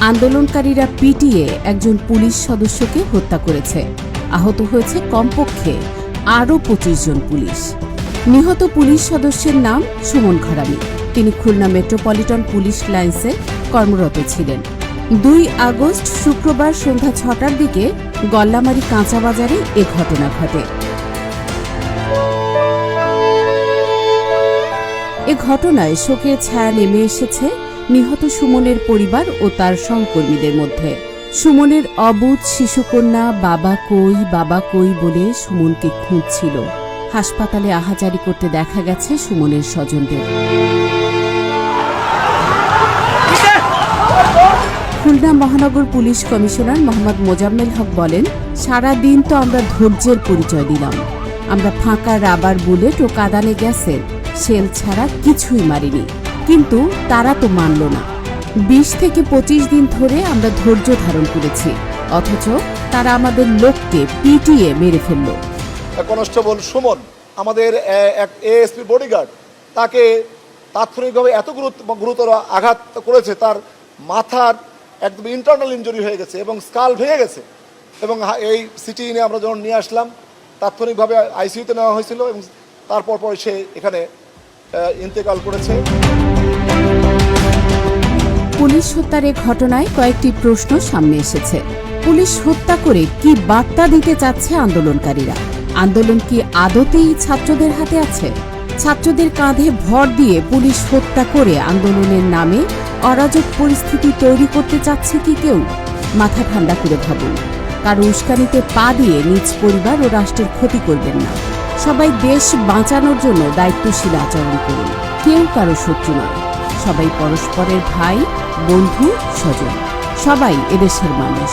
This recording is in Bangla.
আন্দোলনকারীরা পিটিয়ে একজন পুলিশ সদস্যকে হত্যা করেছে। আহত হয়েছে কমপক্ষে আরও পঁচিশ জন পুলিশ। নিহত পুলিশ সদস্যের নাম সুমন ঘরামি। তিনি খুলনা মেট্রোপলিটন পুলিশ লাইন্সে কর্মরত ছিলেন। দুই আগস্ট শুক্রবার সন্ধ্যা ছটার দিকে গল্লামারি কাঁচা বাজারে এ ঘটনা ঘটে। এ ঘটনায় শোকের ছায়া নেমে এসেছে নিহত সুমনের পরিবার ও তার সহকর্মীদের মধ্যে। সুমনের অবুধ শিশুকন্যা বাবা কই বাবা কই বলে সুমনকে খুঁজছিল। হাসপাতালে আহাজারি করতে দেখা গেছে সুমনের স্বজনদের। খুলনা মহানগর পুলিশ কমিশনার মোহাম্মদ মোজাম্মেল হক বলেন সারা দিন তো আমরা ধৈর্যের পরিচয় দিলাম। আমরা ফাঁকা রাবার বুলেট ও কাদানে গ্যাসের শেল ছাড়া কিছুই মারিনি। কিন্তু তারা তো মানল না। বিশ থেকে পঁচিশ দিন ধরে আমরা ধৈর্য ধারণ করেছি, অথচ তারা আমাদের লোককে পিটিয়ে মেরে ফেলল। কনস্টেবল সুমন আমাদের এক এএসপি বডিগার্ড তাকে তাৎক্ষণিকভাবে এত গুরুতর আঘাত করেছে, তার মাথার একদম ইন্টারনাল ইঞ্জুরি হয়ে গেছে এবং স্কাল ভেঙে গেছে। এবং এই সিটি নিয়ে আমরা যখন নিয়ে আসলাম, তাৎক্ষণিকভাবে আইসিইউতে নেওয়া হয়েছিল এবং তারপর পর সে এখানে ইন্তেকাল করেছে। পুলিশ হত্যার ঘটনায় কয়েকটি প্রশ্ন সামনে এসেছে। পুলিশ হত্যা করে কি বার্তা দিতে চাচ্ছে আন্দোলনকারীরা? আন্দোলন কি আদতেই ছাত্রদের হাতে আছে? ছাত্রদের কাঁধে ভর দিয়ে পুলিশ হত্যা করে আন্দোলনের নামে অরাজক পরিস্থিতি তৈরি করতে চাচ্ছে কি কেউ? মাথা ঠান্ডা করে ভাবুন। কারও উস্কানিতে পা দিয়ে নিজ পরিবার ও রাষ্ট্রের ক্ষতি করবেন না। সবাই দেশ বাঁচানোর জন্য দায়িত্বশীল আচরণ করুন। কেউ কারও শত্রু নয়। সবাই পরস্পরের ভাই, বন্ধু, স্বজন। সবাই এদেশের মানুষ।